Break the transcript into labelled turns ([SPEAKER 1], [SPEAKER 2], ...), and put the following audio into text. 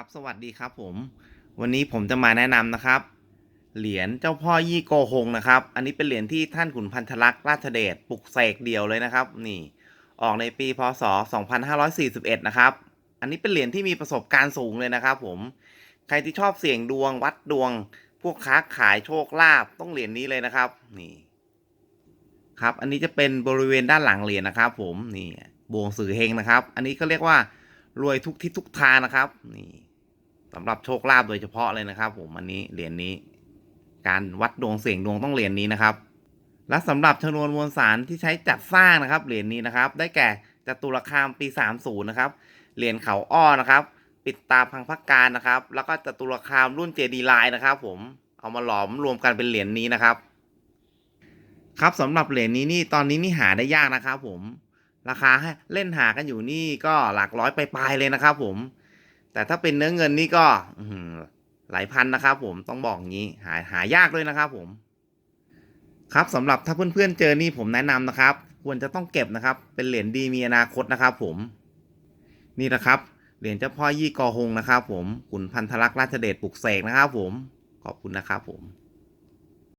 [SPEAKER 1] ครับ สวัสดีครับผม วันนี้ผมจะมาแนะนำนะครับ เหรียญเจ้าพ่อยี่โกหงนะครับ อันนี้เป็นเหรียญที่ท่านขุนพันธลักษณ์ราชเดชปลุกเสกเดียวเลยนะครับ นี่ ออกในปีพศ 2541 นะครับ อันนี้เป็นเหรียญที่มีประสบการณ์สูงเลยนะครับ ผม ใครที่ชอบเสี่ยงดวงวัดดวง พวกค้าขายโชคลาภต้องเหรียญนี้เลยนะครับ นี่ ครับ อันนี้จะเป็นบริเวณด้านหลังเหรียญนะครับ ผม นี่บวงสื่อเฮงนะครับ อันนี้ก็เรียกว่ารวยทุกทิศทุกทางนะครับ นี่ สำหรับโชคลาภโดยเฉพาะเลยนะครับ ผมอันนี้เหรียญนี้ การวัดดวงเสี่ยงดวงต้องเหรียญนี้นะครับ และสำหรับชนวนมวลสารที่ใช้จัดสร้างนะครับเหรียญนี้นะครับ ได้แก่จตุรคามปี 30 นะครับเหรียญเขาอ้อนะครับ ปิดตาพังพักการนะครับ แล้วก็จตุรคามรุ่นเจดีไลน์นะครับ ผมเอามาหลอมรวมกันเป็นเหรียญนี้นะครับ ครับสำหรับเหรียญนี้นี่ตอนนี้นี่หาได้ยากนะครับ ผมราคาให้เล่นหากันอยู่นี่ก็หลักร้อยไปลายเลยนะครับ ผม แต่ถ้าเป็นเนื้อเงินนี่ก็หลายพันนะครับผมต้องบอกงี้หาหายากด้วยนะครับผม ครับสำหรับถ้าเพื่อนๆเจอนี่ผมแนะนำนะครับ ควรจะต้องเก็บนะครับ เป็นเหรียญดีมีอนาคตนะครับผม นี่นะครับเหรียญเจ้าพ่อยี่กอฮงนะครับผมขุนพันธลักษณ์ราชเดชปลุกเสกนะครับผมขอบคุณนะครับผม